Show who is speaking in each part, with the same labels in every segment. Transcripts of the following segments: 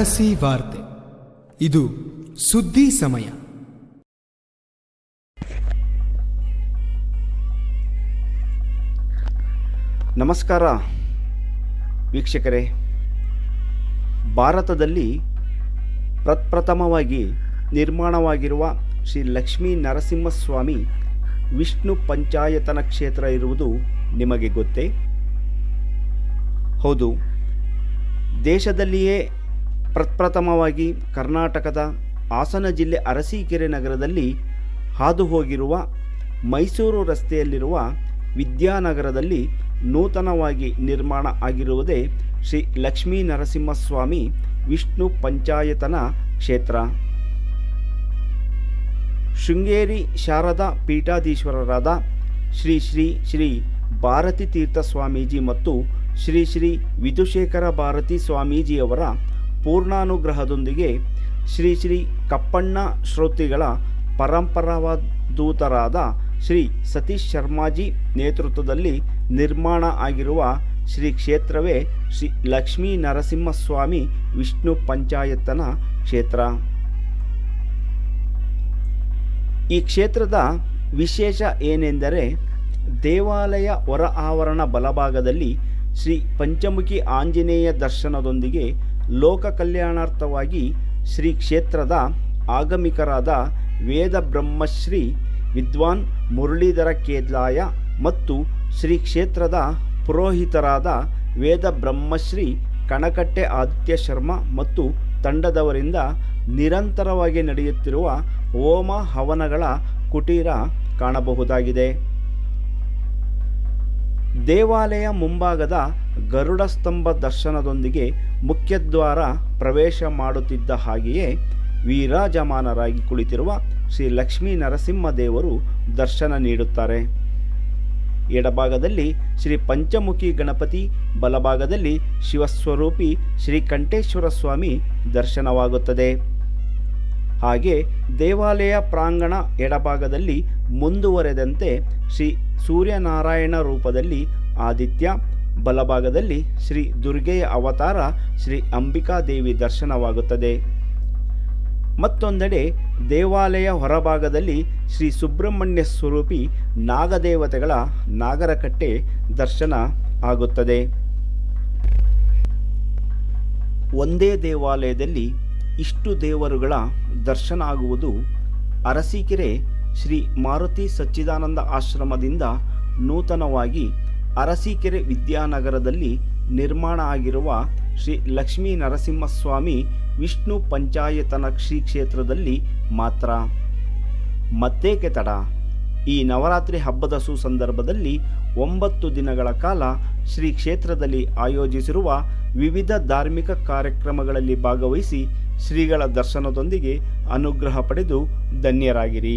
Speaker 1: ಅರಸಿ ವಾರ್ತೆ. ಇದು ಸುದ್ದಿ ಸಮಯ.
Speaker 2: ನಮಸ್ಕಾರ ವೀಕ್ಷಕರೇ. ಭಾರತದಲ್ಲಿ ಪ್ರಪ್ರಥಮವಾಗಿ ನಿರ್ಮಾಣವಾಗಿರುವ ಶ್ರೀ ಲಕ್ಷ್ಮೀ ನರಸಿಂಹಸ್ವಾಮಿ ವಿಷ್ಣು ಪಂಚಾಯತನ ಕ್ಷೇತ್ರ ಇರುವುದು ನಿಮಗೆ ಗೊತ್ತೇ? ಹೌದು. ದೇಶದಲ್ಲಿಯೇ ಪ್ರಪ್ರಥಮವಾಗಿ ಕರ್ನಾಟಕದ ಹಾಸನ ಜಿಲ್ಲೆ ಅರಸೀಕೆರೆ ನಗರದಲ್ಲಿ ಹಾದು ಹೋಗಿರುವ ಮೈಸೂರು ರಸ್ತೆಯಲ್ಲಿರುವ ವಿದ್ಯಾನಗರದಲ್ಲಿ ನೂತನವಾಗಿ ನಿರ್ಮಾಣ ಆಗಿರುವುದೇ ಶ್ರೀ ಲಕ್ಷ್ಮೀ ನರಸಿಂಹಸ್ವಾಮಿ ವಿಷ್ಣು ಪಂಚಾಯತನ ಕ್ಷೇತ್ರ. ಶೃಂಗೇರಿ ಶಾರದಾ ಪೀಠಾಧೀಶ್ವರರಾದ ಶ್ರೀ ಶ್ರೀ ಶ್ರೀ ಭಾರತಿ ತೀರ್ಥ ಸ್ವಾಮೀಜಿ ಮತ್ತು ಶ್ರೀ ಶ್ರೀ ವಿಧುಶೇಖರ ಭಾರತಿ ಸ್ವಾಮೀಜಿಯವರ ಪೂರ್ಣಾನುಗ್ರಹದೊಂದಿಗೆ ಶ್ರೀ ಶ್ರೀ ಕಪ್ಪಣ್ಣ ಶ್ರೋತಿಗಳ ಪರಂಪರಾವಧೂತರಾದ ಶ್ರೀ ಸತೀಶ್ ಶರ್ಮಾಜಿ ನೇತೃತ್ವದಲ್ಲಿ ನಿರ್ಮಾಣ ಆಗಿರುವ ಶ್ರೀ ಕ್ಷೇತ್ರವೇ ಶ್ರೀ ಲಕ್ಷ್ಮೀ ನರಸಿಂಹಸ್ವಾಮಿ ವಿಷ್ಣು ಪಂಚಾಯತನ ಕ್ಷೇತ್ರ. ಈ ಕ್ಷೇತ್ರದ ವಿಶೇಷ ಏನೆಂದರೆ ದೇವಾಲಯ ಹೊರ ಆವರಣ ಬಲಭಾಗದಲ್ಲಿ ಶ್ರೀ ಪಂಚಮುಖಿ ಆಂಜನೇಯ ದರ್ಶನದೊಂದಿಗೆ ಲೋಕ ಕಲ್ಯಾಣಾರ್ಥವಾಗಿ ಶ್ರೀ ಕ್ಷೇತ್ರದ ಆಗಮಿಕರಾದ ವೇದ ಬ್ರಹ್ಮಶ್ರೀ ವಿದ್ವಾನ್ ಮುರಳೀಧರ ಕೇದ್ಲಾಯ ಮತ್ತು ಶ್ರೀ ಕ್ಷೇತ್ರದ ಪುರೋಹಿತರಾದ ವೇದ ಬ್ರಹ್ಮಶ್ರೀ ಕಣಕಟ್ಟೆ ಆದಿತ್ಯ ಶರ್ಮ ಮತ್ತು ತಂಡದವರಿಂದ ನಿರಂತರವಾಗಿ ನಡೆಯುತ್ತಿರುವ ಹೋಮ ಹವನಗಳ ಕುಟೀರ ಕಾಣಬಹುದಾಗಿದೆ. ದೇವಾಲಯ ಮುಂಭಾಗದ ಗರುಡ ಸ್ತಂಭ ದರ್ಶನದೊಂದಿಗೆ ಮುಖ್ಯದ್ವಾರ ಪ್ರವೇಶ ಮಾಡುತ್ತಿದ್ದ ಹಾಗೆಯೇ ವೀರಾಜಮಾನರಾಗಿ ಕುಳಿತಿರುವ ಶ್ರೀ ಲಕ್ಷ್ಮೀ ನರಸಿಂಹ ದೇವರು ದರ್ಶನ ನೀಡುತ್ತಾರೆ. ಎಡಭಾಗದಲ್ಲಿ ಶ್ರೀ ಪಂಚಮುಖಿ ಗಣಪತಿ, ಬಲಭಾಗದಲ್ಲಿ ಶಿವಸ್ವರೂಪಿ ಶ್ರೀ ಕಂಠೇಶ್ವರ ಸ್ವಾಮಿ ದರ್ಶನವಾಗುತ್ತದೆ. ಹಾಗೆ ದೇವಾಲಯ ಪ್ರಾಂಗಣ ಎಡಭಾಗದಲ್ಲಿ ಮುಂದುವರೆದಂತೆ ಶ್ರೀ ಸೂರ್ಯನಾರಾಯಣ ರೂಪದಲ್ಲಿ ಆದಿತ್ಯ, ಬಲಭಾಗದಲ್ಲಿ ಶ್ರೀ ದುರ್ಗೆಯ ಅವತಾರ ಶ್ರೀ ಅಂಬಿಕಾದೇವಿ ದರ್ಶನವಾಗುತ್ತದೆ. ಮತ್ತೊಂದೆಡೆ ದೇವಾಲಯ ಹೊರಭಾಗದಲ್ಲಿ ಶ್ರೀ ಸುಬ್ರಹ್ಮಣ್ಯ ಸ್ವರೂಪಿ ನಾಗದೇವತೆಗಳ ನಾಗರಕಟ್ಟೆ ದರ್ಶನ ಆಗುತ್ತದೆ. ಒಂದೇ ದೇವಾಲಯದಲ್ಲಿ ಇಷ್ಟು ದೇವರುಗಳ ದರ್ಶನ ಆಗುವುದು ಅರಸೀಕೆರೆ ಶ್ರೀ ಮಾರುತಿ ಸಚ್ಚಿದಾನಂದ ಆಶ್ರಮದಿಂದ ನೂತನವಾಗಿ ಅರಸೀಕೆರೆ ವಿದ್ಯಾನಗರದಲ್ಲಿ ನಿರ್ಮಾಣ ಆಗಿರುವ ಶ್ರೀ ಲಕ್ಷ್ಮೀ ನರಸಿಂಹಸ್ವಾಮಿ ವಿಷ್ಣು ಪಂಚಾಯತನ ಶ್ರೀ ಕ್ಷೇತ್ರದಲ್ಲಿ ಮಾತ್ರ. ಮತ್ತೇಕೆ ತಡ? ಈ ನವರಾತ್ರಿ ಹಬ್ಬದ ಸುಸಂದರ್ಭದಲ್ಲಿ ಒಂಬತ್ತು ದಿನಗಳ ಕಾಲ ಶ್ರೀ ಕ್ಷೇತ್ರದಲ್ಲಿ ಆಯೋಜಿಸಿರುವ ವಿವಿಧ ಧಾರ್ಮಿಕ ಕಾರ್ಯಕ್ರಮಗಳಲ್ಲಿ ಭಾಗವಹಿಸಿ ಶ್ರೀಗಳ ದರ್ಶನದೊಂದಿಗೆ ಅನುಗ್ರಹ ಪಡೆದು ಧನ್ಯರಾಗಿರಿ.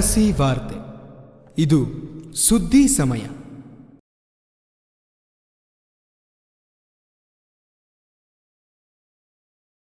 Speaker 1: ಅರಸಿ ವಾರ್ತೆ. ಇದು ಸುದ್ದಿ ಸಮಯ.